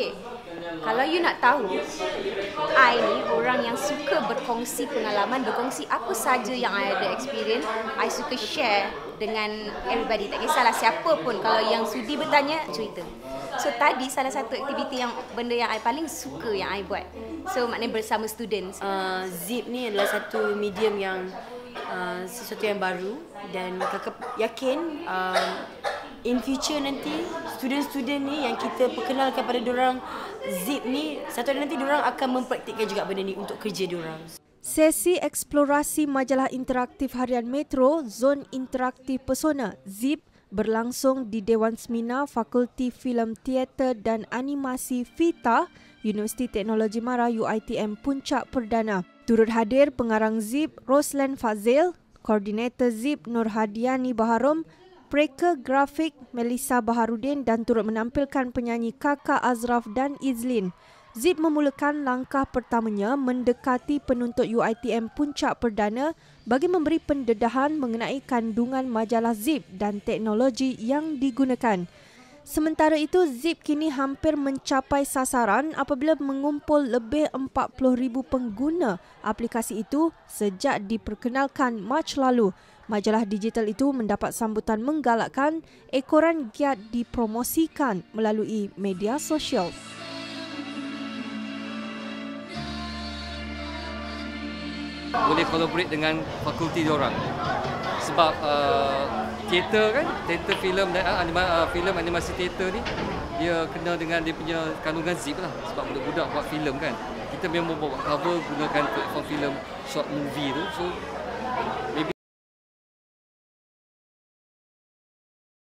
Okay, kalau you nak tahu, I ni orang yang suka berkongsi pengalaman, berkongsi apa saja yang I ada experience, I suka share dengan everybody. Tak kisahlah siapa pun, kalau yang sudi bertanya, cerita. So tadi salah satu aktiviti yang benda yang I paling suka yang I buat. So maknanya bersama students. Uh, Zip ni adalah satu medium yang uh, sesuatu yang baru dan kakak yakin uh, in future nanti student-student ni yang kita perkenalkan pada orang Zip ni satu hari nanti orang akan mempraktikkan juga benda ni untuk kerja orang. Sesi eksplorasi majalah interaktif harian Metro Zon Interaktif Pesona ZIP berlangsung di Dewan Semina Fakulti Filem Teater dan Animasi FITA Universiti Teknologi Mara UiTM Puncak Perdana. Turut hadir pengarang ZIP Roslan Fazil, koordinator ZIP Nur Hadiani preka grafik Melissa Baharudin dan turut menampilkan penyanyi Kakak Azraf dan Izlin. Zip memulakan langkah pertamanya mendekati penuntut UiTM Puncak Perdana bagi memberi pendedahan mengenai kandungan majalah Zip dan teknologi yang digunakan. Sementara itu, Zip kini hampir mencapai sasaran apabila mengumpul lebih 40,000 pengguna aplikasi itu sejak diperkenalkan Mac lalu. Majalah digital itu mendapat sambutan menggalakkan ekoran giat dipromosikan melalui media sosial. boleh collaborate dengan fakulti diorang. Sebab uh, teater kan teater filem dan uh, anima, uh, filem animasi teater ni dia kena dengan dia punya kandungan zip lah. Sebab budak-budak buat filem kan. Kita memang buat cover gunakan platform filem short movie tu. So maybe